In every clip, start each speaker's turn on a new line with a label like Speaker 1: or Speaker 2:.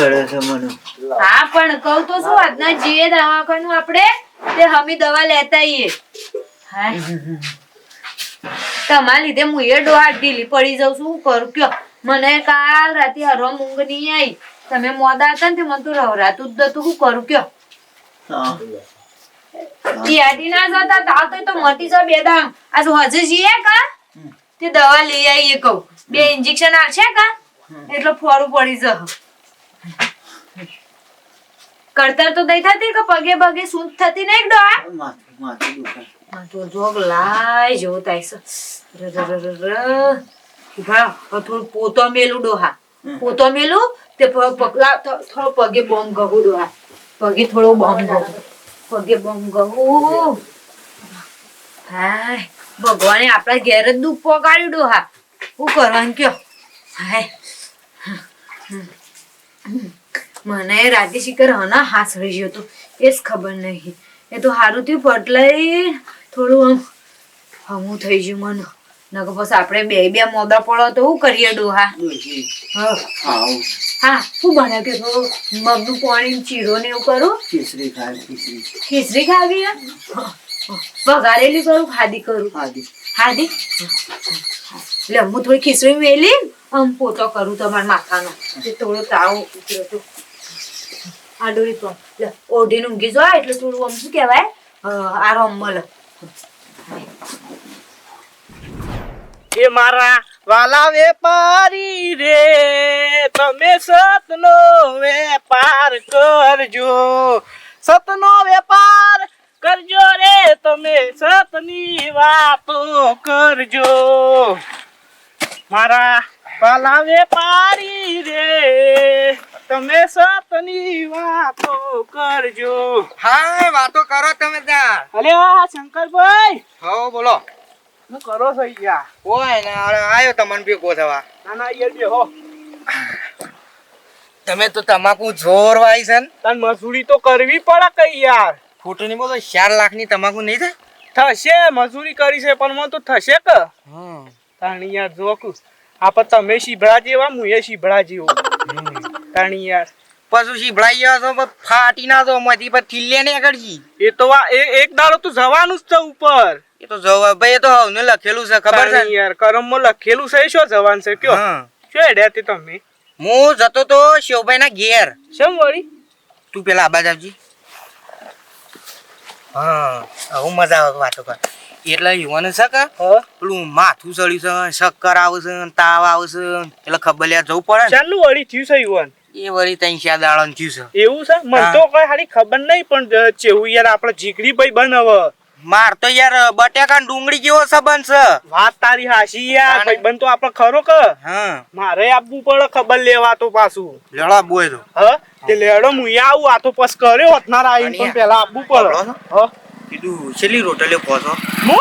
Speaker 1: ચડે છે મને.
Speaker 2: હા પણ કહું તો શું આજના જીએ દવાખાનું આપણે તે હમી દવા લેતા આઈએ. તમારા લીધે હું એ ડોહા ઢીલી પડી જાઉં શું કરું કયો? મને કાલ રાતે હરો ઊંઘ નહીં આવી. તમે મોદા હતા ને તે મને તો રવરાતું જ નતું શું કરું કયો? ના જતા તાવ તો તો મટી જાય બે દામ. આજ હજે જીએ કા? તે દવા લઈ આવીએ કહું. બે ઇન્જેક્શન આવશે કા? એટલો ફોરું પડી જશે. કરતર તો દઈ થતી કે પગે પગે સૂંઠ થતી નહીં ડોહા?
Speaker 1: માથું માથું દુખે.
Speaker 2: જોગ લાય જો તાઈસ ર ર ર ર ભા થોડું પોતો મેલું ડોહા. પોતો મેલું તે પગલા થોડો પગે બોમ્બ ગહું ડોહા. પગે થોડો બોમ્બ ગહું પગે બોમ્બ ગહું હાય. ભગવાને આપણા ઘેર જ દુઃખ પોગાડ્યું ડોહા. શું કરવાનું કયો? હાય. મને રાતે શિખર હના રહી ગયો હતો. એ જ ખબર નહીં. એ તો સારું થયું પટલાઈ થોડું આમ હમું થઈ ગયું મને. નકર પછી આપણે બે બે મોદા પડો તો શું કરીએ ડોહા? હા. શું બને કે થોડું મગનું પાણી ચીરો ને એવું કરું?
Speaker 1: ખીચડી ખાવી ખીચડી
Speaker 2: ખાવી વઘારેલી કરું ખાધી કરું?
Speaker 1: ખાદી.
Speaker 2: હાદી એટલે હું. થોડી ખીચડી મેલી આમ પોતો કરું તમારા માથાનો. જે થોડો તાવ ઉતર્યો હતો આ ડોરી તો ઓઢીને ઊંઘી જાય એટલે થોડું આમ શું કહેવાય? આરામ મળે
Speaker 3: એ મારા વાલા વેપારી રે, તમે સતનો વેપાર કરજો. સતનો વેપાર કરજો રે, તમે સતની વાતો કરજો. મારા વાલા વેપારી રે. તમે સતની વાતો કરજો.
Speaker 4: હા વાતો કરો તમે ત્યાં.
Speaker 3: અલે આ શંકરભાઈ.
Speaker 4: હો બોલો.
Speaker 3: હું કરો છો યાર
Speaker 4: ઓય ને આવ્યો તમને ભેગો થવા.
Speaker 3: ના યાર બે હો
Speaker 4: તમે તો તમાકુ જોર વાય છે ને?
Speaker 3: તન મજૂરી તો કરવી પડે કઈ યાર.
Speaker 4: ફૂટની બોલો ચાર લાખની તમાકુ નહીં થાય?
Speaker 3: થશે મજૂરી કરી છે પણ મને તો થશે કે.
Speaker 4: હમ.
Speaker 3: તાણી યાર જોકું. આપણ તમે શીભડા જેવા હું એ શીભડા જેવો તાણી યાર.
Speaker 4: પશુ શીભડાઈ ગયા છો પણ ફાટી ના તો મધી પર થીલે ને આગળજી
Speaker 3: એ તો આ એક દાડો તો જવાનું જ છે ઉપર.
Speaker 4: એ તો જવા ભાઈ એ તો હવને લખેલું છે ખબર છે?
Speaker 3: યાર કરમમાં લખેલું છે શું જવાન છે કયો? શું હેડ્યા તે તમે?
Speaker 4: હું જતો તો શિવભાઈ ના ઘેર.
Speaker 3: શેમ વળી?
Speaker 4: તું પેલા આબાજ આવજી. હા હું મજા આવે વાતો કર. એટલે યુવાને છે કે પેલું માથું ચડ્યું છે શક્કર આવે છે તાવ આવે છે એટલે ખબર લ્યા જવું પડે
Speaker 3: ચાલુ વળી થયું છે યુવાન?
Speaker 4: એ વળી ત્યાં ક્યાં દાડા થયું છે.
Speaker 3: એવું છે? મને તો કઈ હારી ખબર નહીં પણ ચેવું યાર આપણે જીગરી ભાઈ બનાવ.
Speaker 4: માર તો યાર બટેકા ડુંગળી જેવો સંબંધ છે.
Speaker 3: વાત તારી હાસી યાર
Speaker 4: તાણે.
Speaker 3: ભાઈ બન તો આપણે ખરો કે.
Speaker 4: હા.
Speaker 3: મારે આપવું પડે ખબર લેવા તો પાછું.
Speaker 4: લેડા બોય તો.
Speaker 3: હ? તે લેડો હું આવું આ તો પસ કર્યો હોતનાર આવીને પણ પેલા આપવું પડે. હ?
Speaker 4: કીધું છેલ્લી રોટલે પહોંચો.
Speaker 3: હું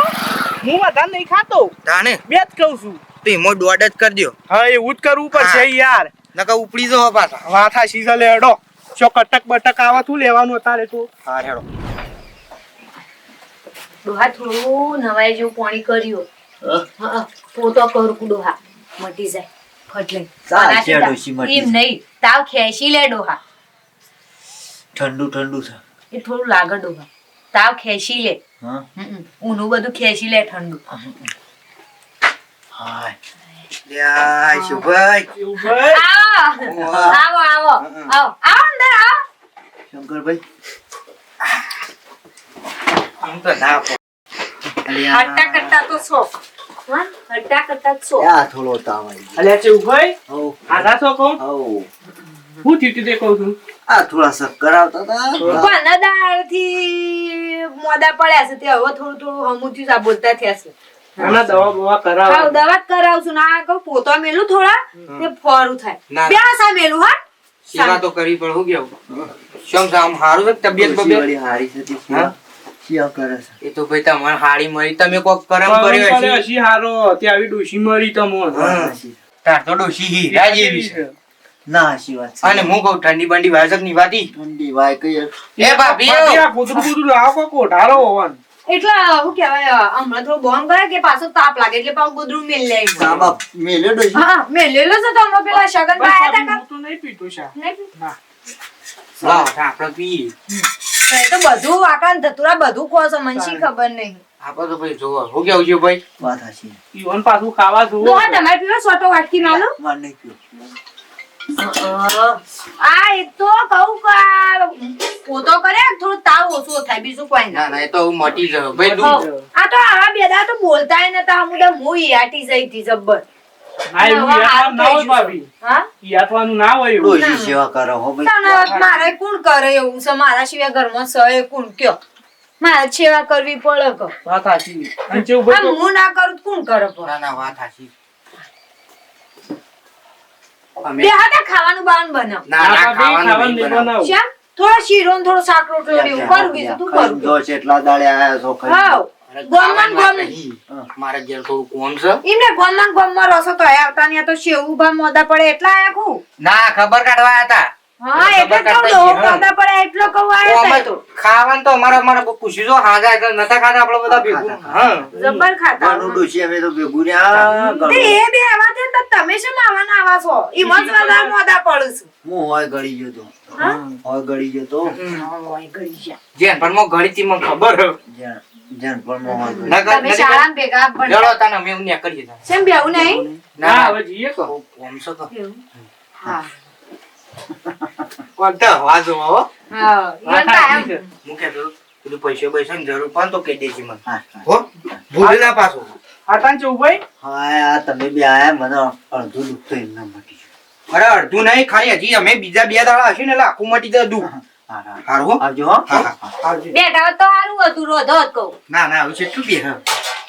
Speaker 3: હું વધારે નહીં ખાતો.
Speaker 4: તાને
Speaker 3: બે જ કહું છું.
Speaker 4: તે મો દોડ જ કરજો
Speaker 3: હા એવું જ કરવું પડશે. યાર.
Speaker 4: નકા ઉપડી જવો પાછા.
Speaker 3: વાથા સીઝલે છે લેડો જો કટક બટક આવા તું લેવાનું તારે તો.
Speaker 4: હા હેડો.
Speaker 2: ડોહા થોડું નવાઈ જેવું પાણી કર્યું.
Speaker 1: હા?
Speaker 2: પોતો કરું ડોહા. મટી જાય. ફટ લઈ
Speaker 1: ચાલ,
Speaker 2: આનાથી
Speaker 1: છે
Speaker 2: તાવ- એમ નહીં. તાવ ખેંચી લે ડોહા.
Speaker 1: ઠંડુ ઠંડુ છે.
Speaker 2: એ થોડું લાગે ડોહા. તાવ ખેંચી લે.
Speaker 1: હા?
Speaker 2: ઊનું બધું ખેંચી લે ઠંડુ.
Speaker 1: થોડો તાવ આવી
Speaker 3: અલ્યા છે
Speaker 1: ઉભય?
Speaker 3: આધા છો
Speaker 1: હઉ
Speaker 3: હું થયું તું કહું છું?
Speaker 1: આ થોડા શક્કર આવતા હતા.
Speaker 2: પણ દાળથી મોદા પડ્યા છે તે હવે થોડું થોડું હમુથી આ બોલતા થયા છે.
Speaker 3: આના દવા બવા કરાવ.
Speaker 2: દવા કરાવશું. ના કહું પોતો મેલું થોડા તે ફોરું થાય. બે સા મેલું હા.
Speaker 4: સેવા તો કરવી પણ હું કેવું? શમ આમ હારું છે તબિયત બબિયત?
Speaker 1: હારી છે
Speaker 4: હા?
Speaker 1: શિયા કરે છે.
Speaker 4: એ તો ભાઈ તમારે હાડી મળી તમે કોક કરમ કર્યો હશે?
Speaker 3: હારો ત્યાં આવી ડોશી મરી તમોન.
Speaker 4: હા.
Speaker 1: હાચી.
Speaker 4: તાર તો ડોશી હીરા જેવી છે.
Speaker 1: ના વાત
Speaker 4: અને હું કહું ઠંડી બંડી વાજકની વાતી
Speaker 1: ઠંડી વાય કઈ
Speaker 4: એ ભાભી
Speaker 3: ભાભી, આ કૂતરું કૂતરું લાવો કોઈ કોઠારો હોવાનું.
Speaker 2: એટલે શું કહેવાય હમણાં થોડું બોમ્બ કરે કે પાછો તાપ લાગે એટલે પાછું ગોદરું મેલ લે
Speaker 1: આમાં મેલ્યો ડોશી.
Speaker 2: હા મેલેલો છે તો હમણાં પેલા શગન
Speaker 3: બસ
Speaker 2: પાયા
Speaker 3: ભાભી, તો નહીં પીતો શા.
Speaker 2: નહીં?
Speaker 3: ના.
Speaker 4: લાવો આપણે પીએ.
Speaker 2: તો બધું આકાન ધતુરા બધું કહો છો મને ખબર નહીં.
Speaker 4: આપણે તો ભાઈ જોવો. હું કેવું છું ભાઈ?
Speaker 1: વાત હાચી.
Speaker 3: ઈવન પાછું ખાવા
Speaker 2: તો
Speaker 3: જોવો
Speaker 2: તમારે પીવો સોટો વાટકી માલો
Speaker 1: માર નહીં પીવો.
Speaker 2: આ એક તો કહું કે પોતો કરે થોડું તાવ ઓછો થાય બીજું કોઈ ના.
Speaker 4: ના ના એ તો હું મટી ગયો ભાઈ
Speaker 2: હઉ. આ તો આવા તો બોલતાય નતા જઈ જબ્બર. મારે કોણ કરે એવું છે? મારા સિવાય ઘરમાં સહે કોણ? કયો? મારે સેવા કરવી પડે હું ના કરું તો કોણ કરે
Speaker 4: ના વાત સાચી.
Speaker 2: બે હાથે ખાવાનું બાન બનાવ.
Speaker 4: ના ના ખાવાનું નહીં બનાવું.
Speaker 2: શ્યામ થોડો શીરો ને થોડો શાક રોટલો ને એવું કરું બીજું તું કરું.
Speaker 1: દો છે એટલા દાડે આયા છો ખાઈને.
Speaker 2: હાવ
Speaker 4: વાત
Speaker 2: ગોમ
Speaker 4: મારા ઘેર થોડું કોમ છે?
Speaker 2: એમને ગોમમાં રસો તો આયા આવતા ને તો શેવું ભા મોદા પડે એટલા આયા કુ
Speaker 4: ના ખબર કાઢવા આયા હતા
Speaker 2: હા એટલે કહું. મોદા પડે એટલો આયા તો
Speaker 4: ખાવાનું તો અમારે અમારે પૂછ્યું જો હાજા એટલે નતા ખાતા આપણે બધા ભેગું. હા.
Speaker 2: જબ્બર ખાતા
Speaker 1: તો ભેગું રહ્યા,
Speaker 2: એ બે આવા છે તો તમે શેમ આવવાના આવા છો. ઈ વધારે મોદા પડું છું.
Speaker 1: હું હોય ગળી ગયો તો.
Speaker 2: હા?
Speaker 1: હોય ગળી ગયો તો?
Speaker 4: જેન પણ મો ગળી થી મને ખબર જેન
Speaker 1: જ્યાં પણ મો હોય
Speaker 4: ના
Speaker 2: તમે શાળામાં ભેગા પણ
Speaker 4: જળો તને મે અમે કરી દા
Speaker 2: સેમ બે ઉને
Speaker 3: ના હવે જીએ કો.
Speaker 4: કોમ છે તો.
Speaker 2: હા.
Speaker 4: કોણ તો વાજો હો, હો.
Speaker 2: તો આમ
Speaker 4: હું કહેતો હતો, પેલું પૈસા ની જરૂર પણ તો કહી દેજે મને.
Speaker 1: હા, હા.
Speaker 4: હો ભૂલ ના પાછો.
Speaker 3: આ તાન જેવું ભાઈ
Speaker 1: હા તમે બે આયા મને અડધું દુઃખ તો એમના મટી
Speaker 4: અરે અડધું નહીં ખાલી હજી અમે બીજા બે દાડા હશે ને એટલે આખું મટી જાય દુઃખ.
Speaker 1: હા, હા.
Speaker 4: હારું હો.
Speaker 1: આવજો હો.
Speaker 4: હા, હા.
Speaker 3: આવજે.
Speaker 2: બેઠા તો સારું હતું રોધો જ
Speaker 4: ના ના આવું છે બે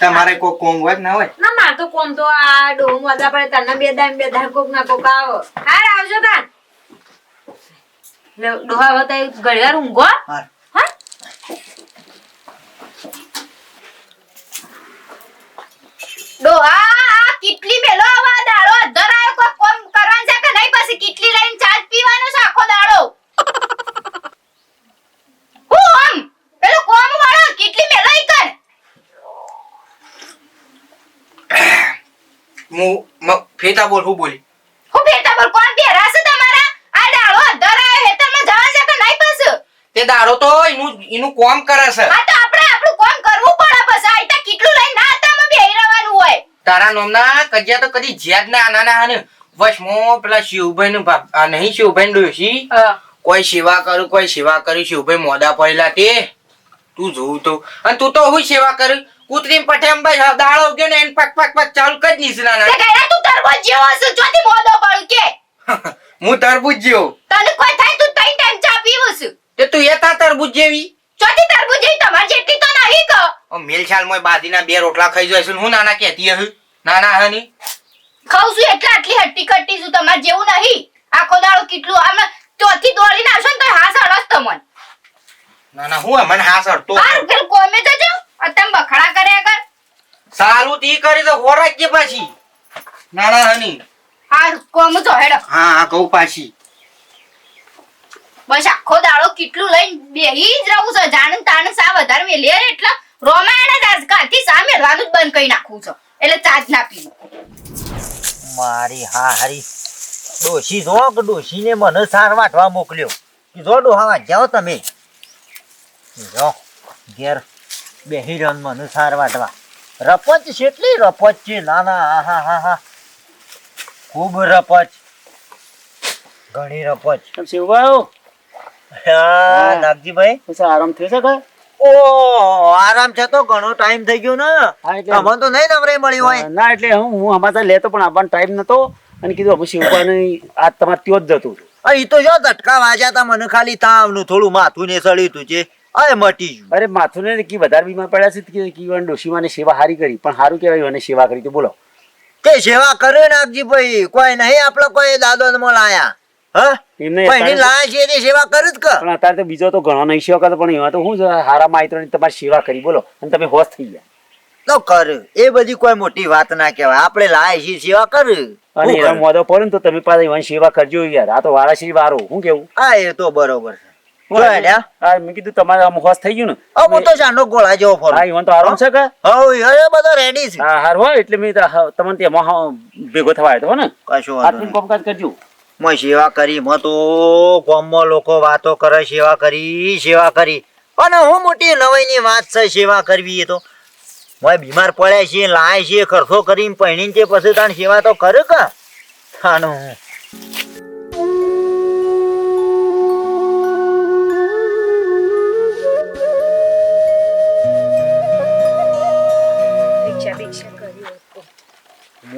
Speaker 4: તમારે કોઈ કોમ હોય ના હોય?
Speaker 2: ના માર તો કોમ તો આ ડોહ મોદા પડે તને બે દામ બે દામ કોક ના કોક આવો. હાર આવજો તાન ડોહા હવે ઘડિયાળ ઊંઘો
Speaker 1: હા.
Speaker 5: ડોહા આ કેટલી પેલો આવા દાડો. અધર આયો કોઈ કોમ કરવાનું છે કે નહીં? પછી કેટલી લઈને ચાજ પીવાનો છે આખો દાડો? હું આમ? પેલો કોમ વાળો? કેટલી મેલો ઈ કર?
Speaker 4: મુ મ- ફેતા બોલ હું બોલી?
Speaker 5: હું ફેતા બોલ કોણ બેરા છે તમારા? આ દાડો અધર આયો હેતરમાં જવા છે કે નહીં પછી?
Speaker 4: તે દાડો તો એનું એનું કોમ કરે છે
Speaker 5: આ તો આપણે આપણું કોમ કરવું પડે પછી આ ઈતા કેટલું લઈને ના આતામાં બેહી રહેવાનું હોય
Speaker 4: તારા નોમના કજિયા તો કદી જ્યાદ ના આના ના હાને મો પેલા શિવભાઈ નું આ નહીં શિવભાઈ ડોશી? કોઈ સેવા કરું કોઈ સેવા કરી શિવભાઈ મોડા પડેલા તે. તું જોઉં તો. અને તું તો હું સેવા કરી. કૂતરી પઠેમ ભાઈ દાળો ગયો ને એને પક પક પક ચાલુ કરી દીધું ના
Speaker 5: તે તું તરબૂજ જેવો છે ચોથી મોદો પડું કે.
Speaker 4: હું તરબૂજ જેવો.
Speaker 5: તને કોઈ થાય તું ત્રણ ટાઈમ ચા પીવું છું.
Speaker 4: તે તું એ તા તરબૂજ જેવી.
Speaker 5: ચોથી તરબૂજ જેવી તમાર જેટલી તો નહીં કો
Speaker 4: ઓ મેલ છાલ મોય બાદીના બે રોટલા ખાઈ જાય હું નાના કહેતી હે નાના હની
Speaker 5: ખાઉં છું એટલે આટલી હટ્ટી કટ્ટી છું તમાર જેવું નહીં. આખો દાડો કેટલું આમ ચોથી દોડીને આવશો ને તો હાસ અડસ તમન.
Speaker 4: નાના હું મને હાસ અડતો
Speaker 5: બાર ફેર કોમે તો જો અતમ બખડા કર્યા કર.
Speaker 4: સારું તી કરી તો હોરાજ કે પાછી? નાના હની
Speaker 5: હા કોમ તો હેડો.
Speaker 4: હા હા કહું પાછી.
Speaker 5: બસ આખો દાડો કેટલું લઈને બેહી જ રહું છું. જાણ તાણ સા વધારે મેલે એટલે રોમાયણ જ આજકાલથી સા મેળવાનું જ બંધ કરી નાખું છું. એટલે ચાજ ના પીવું.
Speaker 6: મારી હા હારી. ડોશી જો કે ડોશીને મને સાર વાટવા મોકલ્યો. કે જો ડોહા જાઓ તમે. જો ઘેર બેહી રહ્યો ને મને સાર વાટવા રપચ છે એટલી રપચ છે. ના ના હા હા હા હા. ખૂબ રપચ ઘણી રપચ
Speaker 3: શિવભાઈ
Speaker 6: હા નાગજીભાઈ.
Speaker 3: પછી આરામ થઈ શકે?
Speaker 6: ઓ આરામ છે તો ઘણો ટાઈમ થઈ ગયો ને.
Speaker 3: હા
Speaker 6: તો નહીં નવરે મળી હોય.
Speaker 3: ના એટલે હું હું અમારા લેતો પણ આવવાનો ટાઈમ નતો. અને કીધું અમે શિવભાઈ આજ તમારે ત્યાં જ જતું હતું.
Speaker 6: અહીં તો જો ધટકા વાજ્યા તા મને ખાલી તાવનું થોડું માથું ને સળ્યું તું છે અરે મટી ગયું.
Speaker 3: અરે માથું ને કી વધારે બીમાર પડ્યા છે કે કીવન ડોશીમાને સેવા હારી કરી. પણ સારું કહેવાય મને સેવા કરી. તો બોલો.
Speaker 6: તે સેવા કરે નાગજી ભાઈ કોઈ નહીં આપડે કોઈ દાદો ને લાયા હા?
Speaker 3: બીજો તો ઘણો નહીં સેવા કરતો પણ એમાં તો શું હારા માઇત્રોની તમારી સેવા કરી બોલો. અને તમે હોશ થઈ ગયા.
Speaker 6: તો કર. એ બધી કોઈ મોટી વાત ના કહેવાય. આપણે લાયા છીએ સેવા કર.
Speaker 3: અને એનો મોદો પડે ને તો તમે પાછા એવાની સેવા કરજો યાર. આ તો વારાશ્રી વારો. હું કેવું?
Speaker 6: હા એ તો બરોબર છે.
Speaker 7: હા મેં કીધું તમારે આમ હોશ થઈ ગયું ને.
Speaker 6: હું તો ચાંદો ગોળા જેવો ફરું.
Speaker 7: હા ઈવન તો આરામ છે કે?
Speaker 6: બધો રેડી છે.
Speaker 7: હા હાર હોય એટલે મેં તમને ત્યાં ભેગો થવા આવ્યો હતો ને?
Speaker 6: કશો વાંધો
Speaker 7: કામકાજ કરજો.
Speaker 6: મેં સેવા કરી મેં તો ગામમાં લોકો વાતો કરે, સેવા કરી સેવા કરી. અને હું મોટી નવાઈની વાત છે, સેવા કરવી એ તો. મેં બીમાર પડ્યા છીએ, લાય છીએ ખર્ચો કરીને પહેણીને તે પછી તાણ સેવા તો કરે કે? થાનું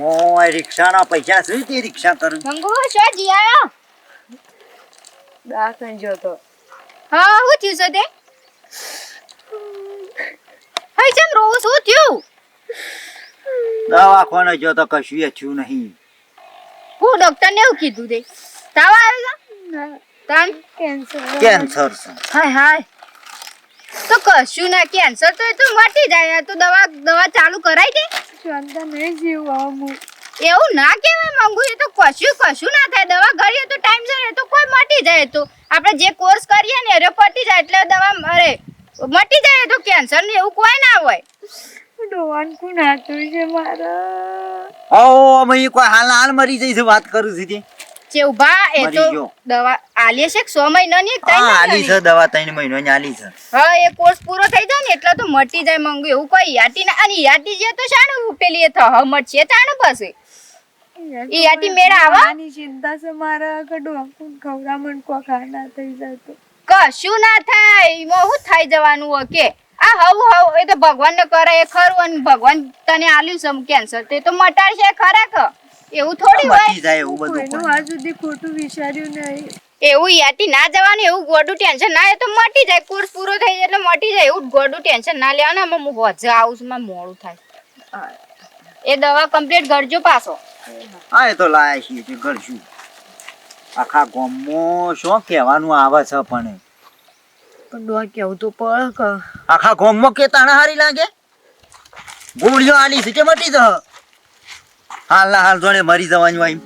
Speaker 6: મોય રિક્ષાના પૈસા શું તે રિક્ષા કરું
Speaker 5: ગંગુ શો જીયા
Speaker 2: દવાખાને ગયો તો.
Speaker 5: હા હું થયું છે તે? હઈ ચમ રોવું શું થયું?
Speaker 6: દવાખાને જો તો કશું થયું નહીં.
Speaker 5: હું ડોક્ટર ને એવું કીધું દે તાવ આવ્યો તાન
Speaker 2: કેન્સર
Speaker 6: કેન્સર છે.
Speaker 5: હાય હાય. તો કશું ના કેન્સર તો એ તો મટી જાય આ તો દવા દવા ચાલુ કરાઈ દે.
Speaker 2: શાંતા નહીં જીવવા હું.
Speaker 5: એવું ના કહેવાય મંગુ એ તો કશું કશું ના થાય. દવા ગળીએ તો ટાઈમ જાય તો કોઈ મટી જાય તો આપણે જે કોર્સ કરીએ ને એ પટી જાય એટલે દવા અરે મટી જાય તો કેન્સર ને એવું કોઈ ના હોય.
Speaker 2: ડોવાન કોણ હાથું છે મારા.
Speaker 6: ઓ અમે કોઈ હાલ હાલ મરી જઈશ વાત કરું છું તે
Speaker 5: ઊભા એ તો દવા આલી છે કે સો મહિનાની એક
Speaker 6: હા આલી છે દવા ત્રણ મહિનાની આલી છે.
Speaker 5: હા એ કોર્સ પૂરો થઈ જાય ને એટલે તો મટી જાય મંગુ. એવું કોઈ યાટી ના અને યાટી જે તો શાનું પેલી એ થ છે તાણું પાસે. ઈ યાટી મેળા આવા?
Speaker 2: આની ચિંતા છે મારા કે ડોકું ખવડામણ કો ખાના થઈ જતો
Speaker 5: કશું ના થાય. એમાં હું થઈ જવાનું હોય કે? આ હવ હવ એ તો ભગવાન ને કરે એ ખરું અને ભગવાન તને આલ્યું છે કેન્સર તે તો મટાડશે ખરા કે? એવું થોડી હોય.
Speaker 6: મટી જાય એવું બધું
Speaker 2: કોઈનું. આજ સુધી ખોટું વિચાર્યું નહીં.
Speaker 5: એવું યાટી ના જવાનું એવું ગોડું ટેન્શન ના એ તો મટી જાય કોર્સ પૂરો થઈ જાય એટલે મટી જાય. એવું ગોડું ટેન્શન ના લેવાનું આમાં હું હોજે આવું છું મારે મોડું થાય. એ દવા કમ્પ્લીટ કરજો પાછો.
Speaker 6: હા એ તો લાયા છીએ તે કરશું. આખા ગામમાં શું કહેવાનું આવે છે પણ
Speaker 2: પણ દવા કેવું તો પડ કે.
Speaker 6: આખા ગામમાં કે તાણા હારી લાગે? ગોળીઓ આલી છે કે મટી જશે? હાલ ના હાલ જોડે મરી જવાની હોય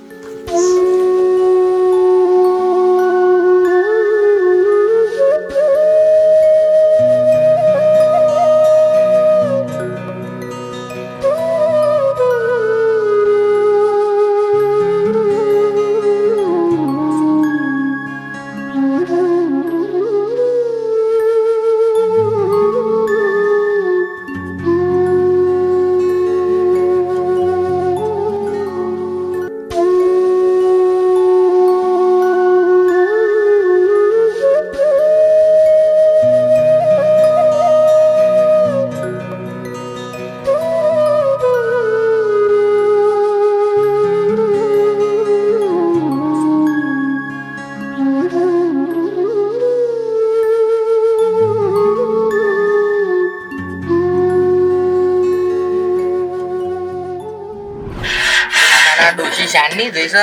Speaker 4: શાનની જઈશ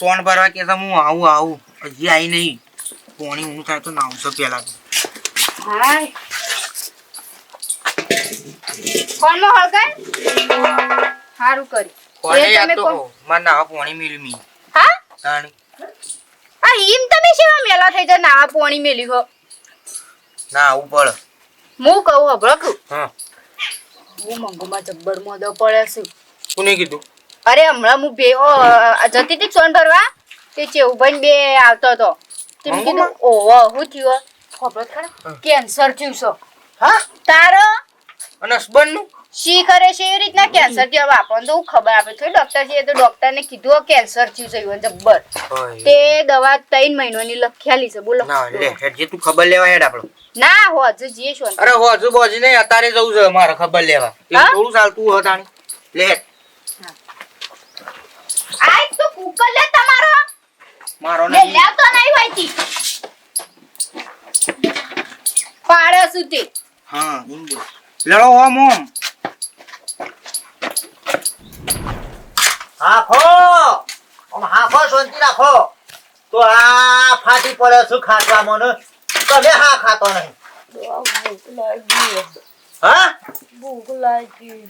Speaker 4: સોન ભરવા કે હું આવું આવું. હજી આવી નહીં. પોણી ઊંઘ થાય તો ના આવશો પેલા તો.
Speaker 5: હળગાય સારું કરી.
Speaker 4: કોને યાદ તો
Speaker 5: કોણ?
Speaker 4: નાવા પોણી મેલ્યું મી.
Speaker 5: હા?
Speaker 4: તાણી.
Speaker 5: આ ઈમ તમે શેવા મેલા થઈ જાય નાવા પોણી મેલી હો.
Speaker 4: ના આવું પડે
Speaker 5: હું કહું હબળો
Speaker 4: હા.
Speaker 2: હું મંગુમાં જબ્બર મોદો પડે છે.
Speaker 4: કોને કીધું?
Speaker 5: અરે હમણાં હું બે ઓ, જતી હતી સોન ભરવા? તે ચેવભાઈ બે આવતો હતો. તે મેં કીધું ઓહો હું થયું? ખબર ખરા? કેન્સર થયું છો.
Speaker 4: હા?
Speaker 5: તારો?
Speaker 4: અને હસબન્ડનું
Speaker 5: શી કરે છે? એવી રીતના કેન્સર થયું. હવે આપણને તો હું ખબર આપે. થોડી ડોક્ટર છે તો ડોક્ટરને કીધું કેન્સર થયું છે એવું જબ્બર. તે દવા ત્રણ મહિનાની લખ્યાલી છે બોલો.
Speaker 4: ના લે જે તું ખબર લેવા હેડ આપણો.
Speaker 5: ના હો હજુ જીએ છો
Speaker 4: અરે હોજુ બોજી નહીં અત્યારે જવું છે મારે ખબર લેવા. એ
Speaker 5: હા?
Speaker 4: થોડું ચાલતું હોય તાણી. લે હેડ.
Speaker 5: આય તો કુકર લે તમારો
Speaker 4: મારો
Speaker 5: લે
Speaker 4: નહીં.
Speaker 5: લેવ તો નહીં હોય તી. પાડે સુધી.
Speaker 4: હા ઇંગો લડો હો મોમ.
Speaker 6: હાખો ઓમ હાખો શાંતિ રાખો. તો આ ફાટી પડે શું ખાટવામાં ને તમે હા ખાતો નહીં.
Speaker 2: ભૂખ લાગી.
Speaker 6: હા?
Speaker 2: ભૂખ લાગી.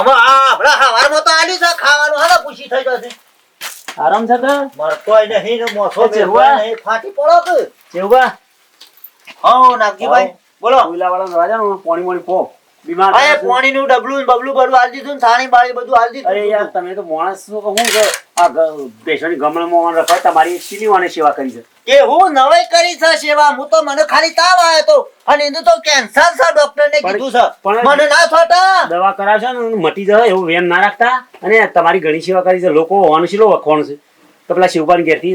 Speaker 6: અમે આ આપણા હવારમાં તો આલી છે ખાવાનું હા પૂછી થઈ જશે.
Speaker 7: આરામ છે કે
Speaker 6: મરતોય નહીં ને મોસો
Speaker 7: અચ્છા,
Speaker 6: નહીં ફાટી પડો કે?
Speaker 7: જેવગા
Speaker 6: હો નાગજીભાઈ બોલો.
Speaker 7: ઉલાવાળા રાજા નું પાણી મોણી પો. બીમાર
Speaker 6: અરે
Speaker 7: પાણી
Speaker 6: નું ડબલું બબલું બધું હાલ દીધું સાણી બાળી બધું હાલ દીધું.
Speaker 7: અરે યાર તમે તો માણસ શું કહું કે આ ભેંસોની ગમણમાં રખાય તમારી સીની વાને સેવા કરી છે.
Speaker 6: કે હું નવાઈ કરી છે સેવા હું તો મને ખાલી તાવ આવ્યો તો અને એનું તો કેન્સર છે ડોક્ટર ને કીધું છે. મને ના થતા.
Speaker 7: દવા કરાવશો ને મટી જાય એવું વેમ ના રાખતા. અને તમારી ઘણી સેવા કરી છે લોકો હોવાનું છે વખવાનું છે? તો પેલા શિવપાન ઘેરથી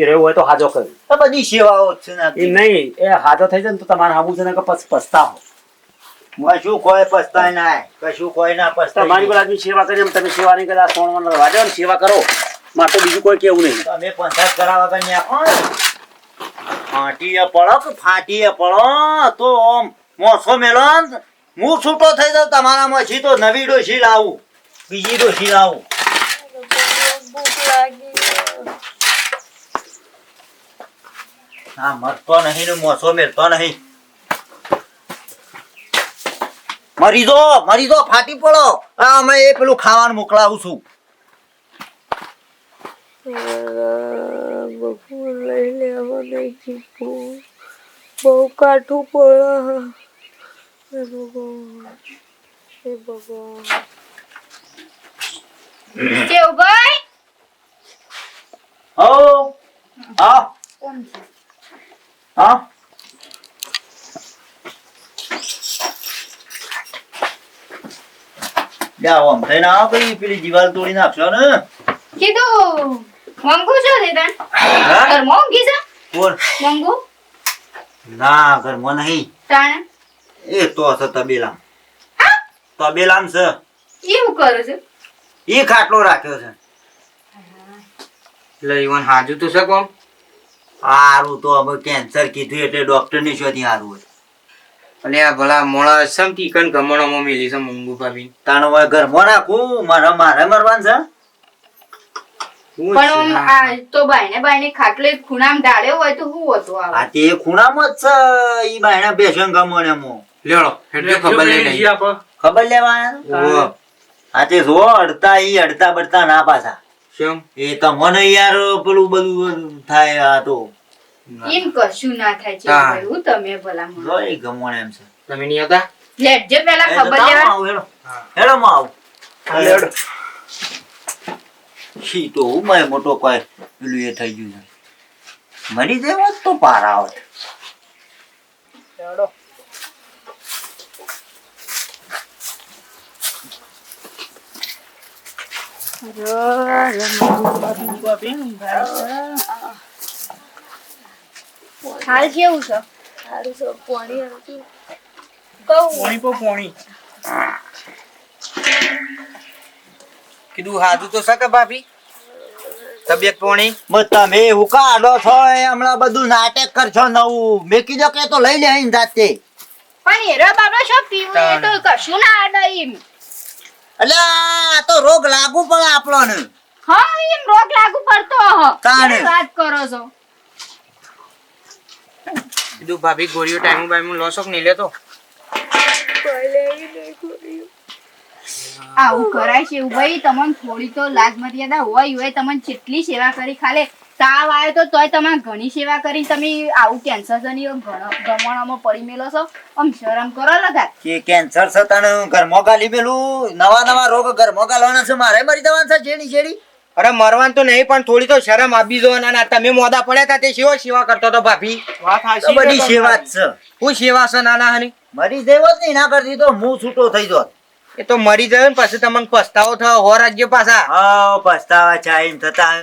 Speaker 7: એ રહ્યો હોય તો હાજો કરે.
Speaker 6: બધી સેવાઓ છે
Speaker 7: એ નહીં એ હાજો થઈ જાય ને તો તમારે હામું છે ને કે પસ્તાવો
Speaker 6: કશું કોઈ પસ્તાય ના કશું કોઈ ના પસ્તાય.
Speaker 7: તમારી પર આજની સેવા કરી તમે સેવા નહીં કદાચ સોણ વાજો ને સેવા કરો. મારે તો બીજું કોઈ કેવું નહીં.
Speaker 6: તમે પંચાયત કરાવવા ને. ફાટીએ પડો ફાટીએ પડો તો આમ મોસો મેલો હું છૂટો થઈ જાઉં તમારામાંથી તો નવી ડોશી લાવું, બીજી ડોશી લાવું. હા મરતો નહીં ને, મોસો મેલતો નહીં. મરી દો મરી દો ફાટી પડો. અમે એ પેલું ખાવાનું મોકલાવું છું.
Speaker 2: બહુ લઈ કાઠું પડે ભગવાન હે ભગવાન
Speaker 5: કેવુભાઈ
Speaker 6: હો. હા. હા જા આમ થઈને આવો કઈ પેલી દિવાલ તોડી નાખશો ને?
Speaker 5: કીધું. મંગુ છો
Speaker 6: હા?
Speaker 5: ઘર મોંઘી છે?
Speaker 6: કોણ?
Speaker 5: મંગુ
Speaker 6: ના ઘરમાં નહીં.
Speaker 5: તાણે?
Speaker 6: એ તો છે તબેલામ. તબેલામ છે.
Speaker 5: એવું કરે છે?
Speaker 6: ઈ ખાટલો રાખ્યો છે.
Speaker 4: એટલે ઈવન હાજુ તો છે કોમ
Speaker 6: હારું તો હવે કેન્સર કીધું એટલે ડોક્ટરની શોધી હારું હોય
Speaker 4: અને આ ભલા મોણા સમ કન ગમણો મેલી છે મંગુ ભાભી?
Speaker 6: તાણ ઘર ઘરમાં રાખું? મારા મારે મરવાનું છે?
Speaker 5: પણ આ તો બાયણે બાયણે ખાટલો એક ખૂણામાં ડાળ્યો હોય તો શું હતું
Speaker 6: આ તે ખૂણામાં જ છે ઈ બાયણા બેસન ગમણે મો
Speaker 4: લેવડો એટલે ખબર લઈ લઈ
Speaker 6: ખબર લેવા આ તે જો અડતા ઈ અડતા બડતા ના પાછા.
Speaker 4: શેમ?
Speaker 6: એ તમને યાર પેલું બધું થાય આ તો.
Speaker 5: એમ કશું ના થાય છે
Speaker 4: હું.
Speaker 5: તમે ભલા
Speaker 6: જો એ ગમણ એમ છે.
Speaker 4: તમે નહીં
Speaker 5: હતા લેટ
Speaker 6: જે પેલા
Speaker 5: ખબર લેવા.
Speaker 6: આવું, હેડો. હેડો માં આવું. છી તો હું મેં મોટો કોઈ પેલું એ થઈ ગયું છે. મરી જાય હોત તો પારા હોત.
Speaker 5: હાલ કેવું છે?
Speaker 3: પોણી પો પોણી.
Speaker 4: કીધું હાજુ તો શકે ભાભી? તબિયત પોણી?
Speaker 6: તમે કાઢો છો હમણાં બધું નાટક કરશો નવું. મેં કીધું કે તો લઈ લે અહીં જાતે.
Speaker 5: પણ એરો બાબા શું પીવું? એ તો કશું ના આડે એમ.
Speaker 6: એટલે આ તો રોગ લાગુ પડે આપણને.
Speaker 5: હા એમ રોગ લાગુ પડતો હ.
Speaker 6: તાણે.
Speaker 5: વાત કરો છો.
Speaker 4: કીધું ભાભી ગોળીઓ ટાઈમ બાઈમ લોસો કે નહીં લેતો?
Speaker 5: આવું કરાય છે એવું ભાઈ તમને થોડી તો લાજ મર્યાદા હોય હોય તમને જેટલી સેવા કરી ખાલે તાવ આવ્યો તો તોય તમે ઘણી સેવા કરી તમે આવું કેન્સર જની ગમણામાં પડી મેલો છો આમ શરમ કરો લગા
Speaker 6: કે કેન્સર છે તને ઘરમાં ગાલી પેલું નવા નવા રોગ ઘરમાં ગાલવાના છે મારે મરી જવાનું છે જેડી જેડી.
Speaker 4: અરે મરવાનું તો નહીં પણ થોડી તો શરમ આપી દો ના ના તમે મોદા પડ્યા હતા તે સેવા સેવા કરતો તો ભાભી.
Speaker 3: વાત
Speaker 6: બધી સેવા જ છે.
Speaker 4: હું સેવા છે નાના હની.
Speaker 6: મરી જવો જ નહીં ના કરતી તો હું છૂટો થઈ જોત.
Speaker 4: એ તો મરી જાય ને પછી તમને પસ્તાવો થયો હો રાજ્ય પાછા.
Speaker 6: હા પસ્તાવા ચાઈમ થતા.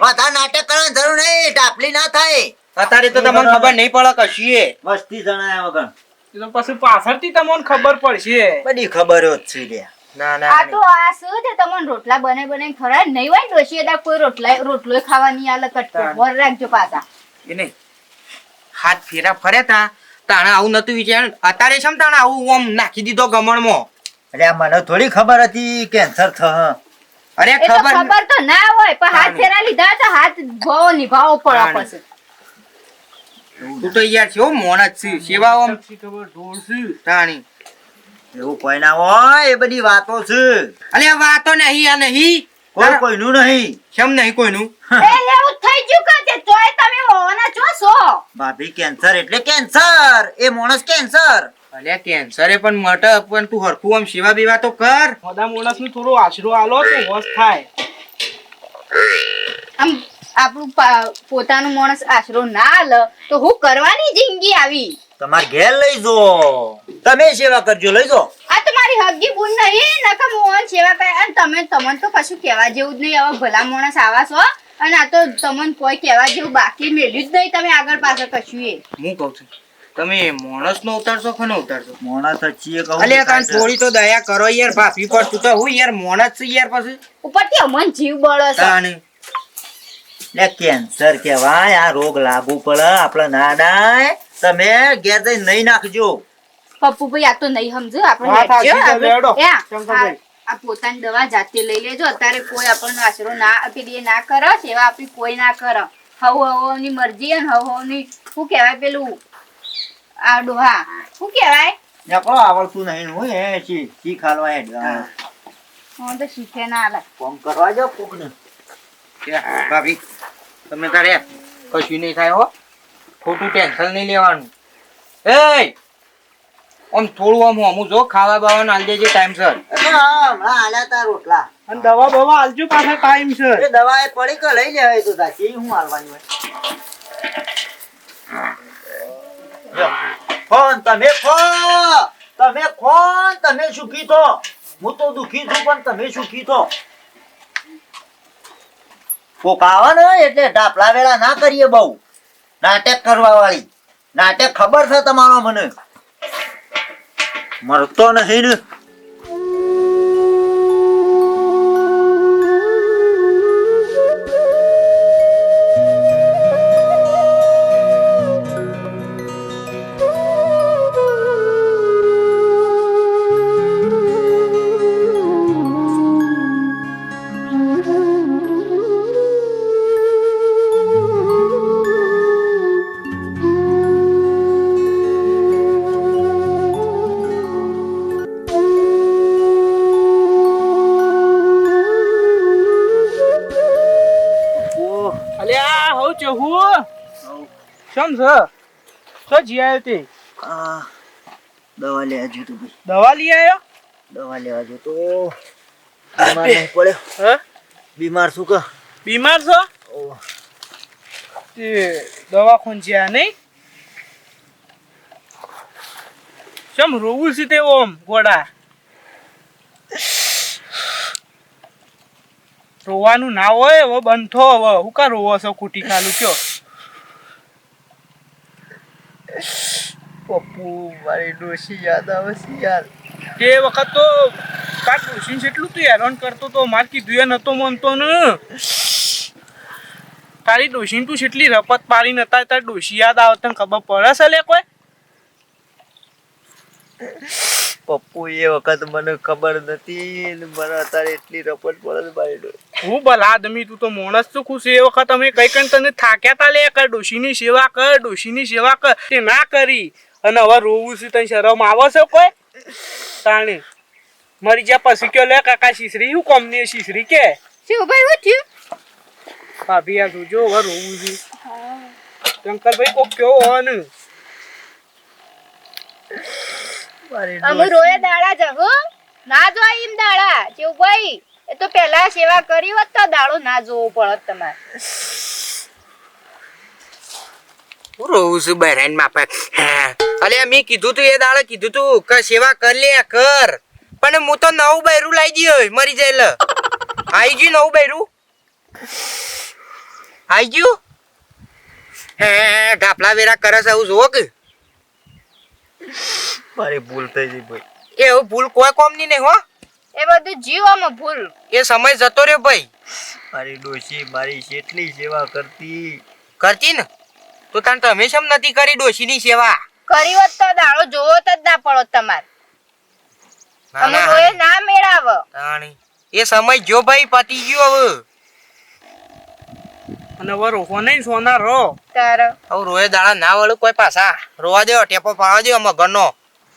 Speaker 6: વધારે નાટક કરવાની જરૂર નહીં ટાપલી ના થાય.
Speaker 4: અત્યારે તો તમને ખબર નહીં પડે કશીએ.
Speaker 6: મસ્તી જણાયા વગર.
Speaker 3: તો પછી પાછળથી તમને ખબર પડશે.
Speaker 6: બધી ખબર જ છે લ્યા.
Speaker 4: ના
Speaker 5: આ તો આ શું છે તમને રોટલા બને બને ખરા? નહીં હોય ડોશી કોઈ રોટલા રોટલો ખાવાની આલે કટકો. રાખજો પાછા.
Speaker 4: એ નહીં. હાથ ફેરા ફર્યા તા. તાણે આવું નતું વિચાર અત્યારે છે તાણે આવું ઓમ નાખી દીધો ગમણમાં?
Speaker 6: આ મને થોડી ખબર હતી કેન્સર થ
Speaker 4: અરે ખબર
Speaker 5: ખબર તો ના હોય પણ હાથ ફેરા લીધા તો હાથ ભાવો નિભાવો પડે
Speaker 4: તાણે.
Speaker 5: પછી.
Speaker 4: તું તો યાર છે મોણ જ છે. સેવા ઓમ
Speaker 3: ખબર ઢોળ છે.
Speaker 6: એવું કોઈ ના હોય એ બધી વાતો છે.
Speaker 4: અલે આ વાતો નહીં આ નહીં.
Speaker 6: કોઈ કોઈનું નહીં.
Speaker 4: કેમ નહીં કોઈનું?
Speaker 5: એ એવું થઈ ગયું કે તોય તમે હોવાના છો
Speaker 6: ભાભી કેન્સર એટલે કેન્સર. એ માણસ કેન્સર.
Speaker 4: અલ્યા કેન્સરે પણ મટ પણ તું હરખું આમ સેવા બીવા તો કર.
Speaker 3: ખોદા માણસનું થોડો આશરો આલો તો હોશ થાય.
Speaker 5: આમ આપણું પોતાનું માણસ આશરો ના લે તો હું કરવાની જિંદગી આવી?
Speaker 6: તમાર ઘેર લઈ જો. તમે સેવા કરજો લઈ જો.
Speaker 5: આ તમારી મારી હગી ભૂલ નહીં નકર મોહન સેવા કરે અને તમે તમને તો કશું કહેવા જેવું જ નહીં હવે ભલા માણસ આવા છો અને આ તો તમને કોઈ કહેવા જેવું બાકી મેળ્યું જ નહીં તમે આગળ પાછળ કશું એ.
Speaker 4: હું કહું છું તમે માણસ નો ઉતારશો કે ન ઉતારશો?
Speaker 6: મોણા છીએ કહું
Speaker 4: અલે કાન થોડી તો દયા કરો યાર ભાભી પર તું તો હું યાર માણસ છું યાર પછી.
Speaker 5: ઉપરથી અમન જીવ બળો છે.
Speaker 4: તાને
Speaker 6: લે કેન્સર કહેવાય આ રોગ લાગુ પડે આપણા ના ડાય તમે ઘેર જઈ નહીં નાખજો.
Speaker 5: પપ્પુ ભાઈ આ તો નહીં સમજો આપણે. એ આ- પોતાની દવા જાતે લઈ લેજો. અત્યારે કોઈ આપણને આશરો ના આપી દે ના કરો સેવા આપી કોઈ ના કરો. હવ હવની મરજી અને હવ હવની શું કહેવાય પેલું? આ ડોહા. શું કહેવાય?
Speaker 6: નકળો આવડતું નહીં હું એ શી શી ખાલવા હેડ
Speaker 5: હું તો શીખે ના આલે
Speaker 6: ફોન કરવા જો કોકને.
Speaker 4: યા, ભાભી તમે તારે કશું નહીં થાય હો. ખોટું ટેન્શન નહીં લેવાનું. એ આમ થોડું આમ હમું જો ખાવા બાવાનું આલ દેજે ટાઈમસર
Speaker 6: હમણાં આલ્યા તા રોટલા.
Speaker 3: અને દવા બવા આલજો પાછા ટાઈમ છે
Speaker 6: એ દવા એ પડી કે લઈ લેવાય તો સાચી હું હાલવાની હોય? ફોન તમે ખો તમે ખોન તમે સુખી થો. હું તો દુખી છું પણ તમે સુખી થો. કોક આવે ને એટલે ઢાપલા વેળા ના કરીએ બહુ. નાટક કરવા વાળી નાટક ખબર છે તમારો મને? મરતો નહીં ને
Speaker 3: શમ છે? તો આવ્યો તે.
Speaker 6: આ દવા લેવા જોતું ભાઈ.
Speaker 3: દવા લઈ આવ્યો
Speaker 6: દવા લેવા જોતો બીમાર નહીં પડ્યો
Speaker 3: હ?
Speaker 6: બીમાર શું કે
Speaker 3: બીમાર છો? તે દવાખાન જ્યાં નહીં? ચમ રોવું છે તે ઓમ ગોડા? રોવાનું ના હોય હવે બંધ થો હવે. હું કા રોવો છો કુટી ખાલું કયો
Speaker 6: પપ્પુ મારી ડોશી યાદ આવે છે યાર.
Speaker 3: તે વખત તો તાર ડોશી જેટલું તું હેરાન કરતો તો માર કીધું એ નતો માનતો ને. તારી ડોશી તું જેટલી રપત પાડી નતા તાર ડોશી યાદ આવે તને ખબર પડે છે લે કોઈ?
Speaker 6: પપ્પુ એ વખત મને ખબર નથી ને મને અત્યારે એટલી રપટ પડે મારી ડોશી
Speaker 3: હું ભલા આદમી તું તો માણસ તો ખુશ એ વખત અમે કઈ કઈ તને થાક્યા તા લે કર ડોશીની સેવા કર ડોશીની સેવા કર. તે ના કરી. અને હવે રોવું છે તને શરમ આવે છે કોઈ? તાણે. મરી જા પછી કયો લે કાકા શીસરી કે?
Speaker 5: શું હું થયું
Speaker 3: ભાભી આ જોજો હવે રોવું છે. શંકરભાઈ કોક કયો હોય ને
Speaker 6: મારી
Speaker 5: અમે રોયે દાડા જહો ના જો એમ દાડા. જેવું એ તો પહેલા સેવા કરી હોત તો દાડો ના જોવો પડત તમારે.
Speaker 4: રોવું છું બહેરાન માપે અલે મેં કીધું તું એ દાડે કીધું તું કે સેવા કર લે કર. પણ હું તો નવું બૈરું લાવી ગયો મરી જાય લે. આઈ ગયું નવું બૈરું? આઈ ગયું? હે ઢાપલા વેરા કરે છે એવું જોવો કે.
Speaker 6: મારી ભૂલ થઈ ગઈ ભાઈ.
Speaker 4: એ એવું ભૂલ કોઈ કોમની નહીં હો.
Speaker 5: એ બધું જીવામાં ભૂલ.
Speaker 4: એ સમય જતો રહ્યો ભાઈ.
Speaker 6: મારી ડોશી મારી કેટલી સેવા કરતી.
Speaker 4: કરતી ને? તો તને તમે શેમ નથી કરી ડોશીની સેવા.
Speaker 5: કરી હોત તો દાડો જોવો તો જ ના પડો તમારે.
Speaker 4: તમે
Speaker 5: કોઈ
Speaker 4: ના,
Speaker 5: મેળાવ.
Speaker 4: એ સમય જો ભાઈ પતી ગયો હવે.
Speaker 3: અને હવે રોહો નહીં સોના રો.
Speaker 5: તારો.
Speaker 4: હવે રોય દાડા ના વળું કોઈ પાછા. રોવા દેવો ટેપો પાડવા અમાર ઘરનો.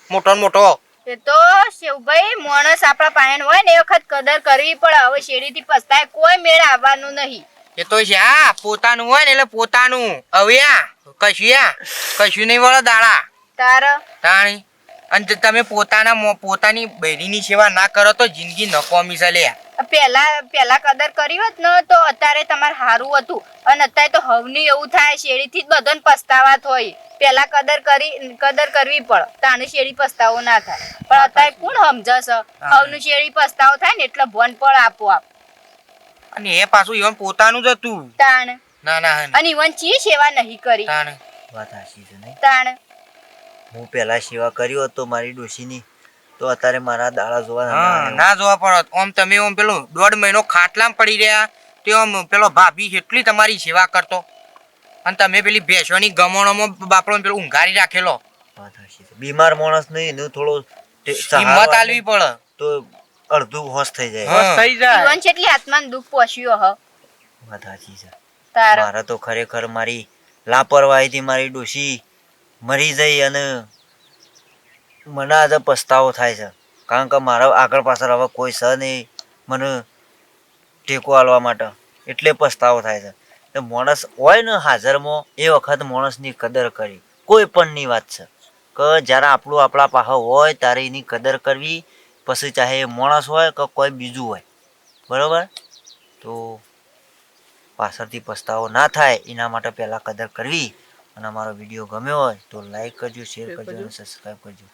Speaker 4: મોટો મોટો.
Speaker 5: એ તો શિવભાઈ માણસ આપણા પાસે હોય ને એ વખત કદર કરવી પડે. હવે શેરીથી પસ્તાય કોઈ મેળ આવવાનું નહીં.
Speaker 4: એ તો છે આ પોતાનું હોય ને એટલે પોતાનું. હવે આ કશું આ કશું નહીં વળો દાડા.
Speaker 5: તાર?
Speaker 4: તાણી. અને તમે પોતાના પોતાની બૈરીની સેવા ના કરો તો જિંદગી નકોમી છે લે.
Speaker 5: પેલા કદર કરી હોત ને તો અત્યારે તમારે સારું હતું. અને અત્યારે તો હવની એવું થાય શેરીથી જ બધાને પસ્તાવા હોય પેલા કદર કરી કદર કરવી પડે. તાને શેરી પસ્તાવો ના થાય. પણ અત્યારે કોણ સમજશે હવનું શેરી પસ્તાવો થાય ને એટલે ભણ પણ આપોઆપ.
Speaker 4: અને એ પાછું ઈવન પોતાનું જ હતું.
Speaker 5: તાણ.
Speaker 4: ના ના
Speaker 5: અને ઈવન ચી સેવા નહીં કરી.
Speaker 4: તાણ.
Speaker 6: વાત હાસી છે નહીં.
Speaker 5: તાણ.
Speaker 6: હું પહેલા સેવા કર્યો હતો મારી ડોશીની તો અત્યારે મારા દાડા જોવા ના
Speaker 4: ના જોવા પડત. ઓમ તમે ઓમ પેલું દોઢ મહિનો ખાટલામાં પડી રહ્યા તે ઓમ પેલો ભાભી એટલી તમારી સેવા કરતો. અને તમે પેલી ભેંસોની ગમણોમાં બાપડો પેલો ઊંઘારી રાખેલો.
Speaker 6: બીમાર માણસ નહીં એનું થોડો
Speaker 4: હિંમત આલવી પડે.
Speaker 6: તો અડધું હોશ થઈ જાય.
Speaker 3: હોશ થઈ જાય.
Speaker 5: જીવન છે એટલે આત્માને દુઃખ પહોંચ્યું હ.
Speaker 6: વાત સાચી છે.
Speaker 5: તાર.
Speaker 6: મારે તો ખરેખર મારી લાપરવાહીથી મારી ડોશી મરી જઈ અને મને આજે પસ્તાવો થાય છે. કારણ કે મારા આગળ પાછળ હવે કોઈ છે નહીં મને ટેકો આલવા માટે. એટલે પસ્તાવો થાય છે. તો માણસ હોય ને હાજરમાં એ વખત માણસની કદર કરી. કોઈ પણની વાત છે. કે જ્યારે આપણું આપણા પાસે હોય ત્યારે એની કદર કરવી પછી ચાહે એ માણસ હોય કે કોઈ બીજું હોય. બરાબર? તો પાછળથી પસ્તાવો ના થાય એના માટે પહેલાં કદર કરવી. અને અમારો વીડિયો ગમ્યો હોય તો લાઈક કરજો શેર કરજો અને સબસ્ક્રાઈબ કરજો.